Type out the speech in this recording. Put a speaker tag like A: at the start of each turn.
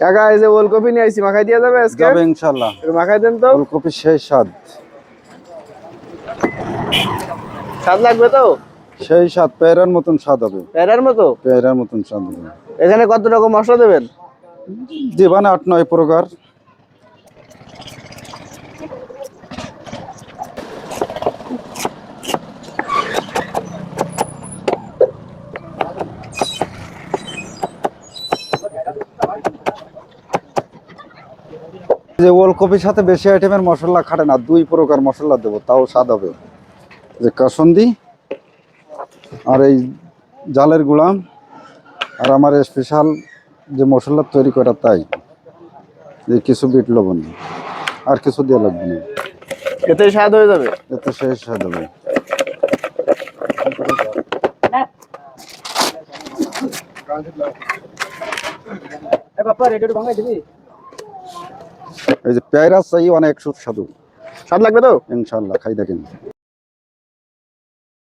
A: কাকা এই যে ওলকপি নিয়ে আইছি মাখাই দিয়া যাবে আজকে?
B: যাবে ইনশাল্লাহ।
A: একটু মাখাই দেন তো।
B: ফুলকপি সেই স্বাদ।
A: স্বাদ লাগবে তো?
B: সেই স্বাদ পেয়ারার মতন স্বাদ হবে।
A: প্যারার মতো?
B: পেয়ারার মতন স্বাদ হবে।
A: এখানে কত রকম মশলা দেবেন?
B: দিবান আট নয় প্রকার। যে ওলকপির সাথে বেশি আইটেমের মশলা খাটে না দুই প্রকার মশলা দেবো তাও স্বাদ হবে। যে কাসন্দি আর এই জালের গুঁড়া আর আমার স্পেশাল যে মশলা তৈরি করা তাই যে কিছু বিট লবণ আর কিছু দেওয়া লাগবে না।
A: এতে স্বাদ হয়ে যাবে?
B: এতে শেষ স্বাদ হবে। এই যে পেয়ারা চাই অনেক সুস্বাদু।
A: স্বাদ লাগবে তো?
B: ইনশাল্লাহ খাই দেখেন।